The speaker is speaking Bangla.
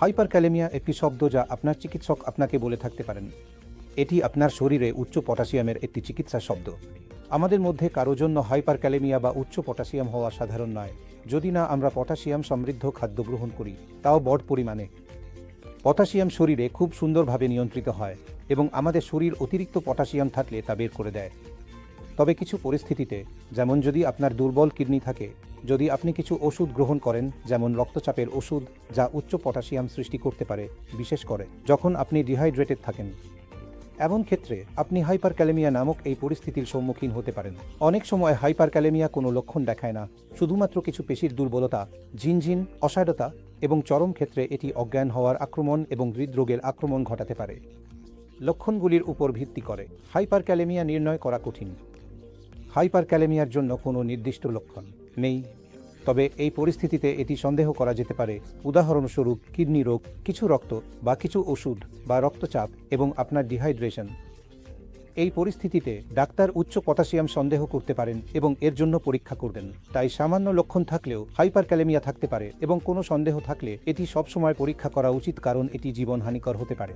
হাইপার ক্যালেমিয়া একটি শব্দ যা আপনার চিকিৎসক আপনাকে বলে থাকতে পারেন। এটি আপনার শরীরে উচ্চ পটাশিয়ামের একটি চিকিৎসা শব্দ। আমাদের মধ্যে কারও জন্য হাইপার ক্যালেমিয়া বা উচ্চ পটাশিয়াম হওয়া সাধারণ নয়। যদি না আমরা পটাশিয়াম সমৃদ্ধ খাদ্য গ্রহণ করি, তাও বড় পরিমাণে। পটাশিয়াম শরীরে খুব সুন্দরভাবে নিয়ন্ত্রিত হয় এবং আমাদের শরীর অতিরিক্ত পটাশিয়াম থাকলে তা বের করে দেয়। তবে কিছু পরিস্থিতিতে, যেমন যদি আপনার দুর্বল কিডনি থাকে যদি আপনি কিছু ওষুধ গ্রহণ করেন, যেমন রক্তচাপের ওষুধ, যা উচ্চ পটাশিয়াম সৃষ্টি করতে পারে, বিশেষ করে যখন আপনি ডিহাইড্রেটেড থাকেন। এমন ক্ষেত্রে আপনি হাইপার ক্যালেমিয়া নামক এই পরিস্থিতির সম্মুখীন হতে পারেন। অনেক সময় হাইপার ক্যালেমিয়া কোনো লক্ষণ দেখায় না, শুধুমাত্র কিছু পেশির দুর্বলতা, ঝিনঝিন অসায়রতা এবং চরম ক্ষেত্রে এটি অজ্ঞান হওয়ার আক্রমণ এবং হৃদরোগের আক্রমণ ঘটাতে পারে। লক্ষণগুলির উপর ভিত্তি করে হাইপার ক্যালেমিয়া নির্ণয় করা কঠিন। হাইপার ক্যালেমিয়ার জন্য কোনো নির্দিষ্ট লক্ষণ। নেই। তবে এই পরিস্থিতিতে এটি সন্দেহ করা যেতে পারে। উদাহরণস্বরূপ কিডনি রোগ, কিছু রক্ত বা কিছু ওষুধ বা রক্তচাপ এবং আপনার ডিহাইড্রেশন। এই পরিস্থিতিতে ডাক্তার উচ্চ পটাশিয়াম সন্দেহ করতে পারেন এবং এর জন্য পরীক্ষা করবেন। তাই সামান্য লক্ষণ থাকলেও হাইপার ক্যালেমিয়া থাকতে পারে এবং কোনো সন্দেহ থাকলে এটি সবসময় পরীক্ষা করা উচিত, কারণ এটি জীবনহানিকর হতে পারে।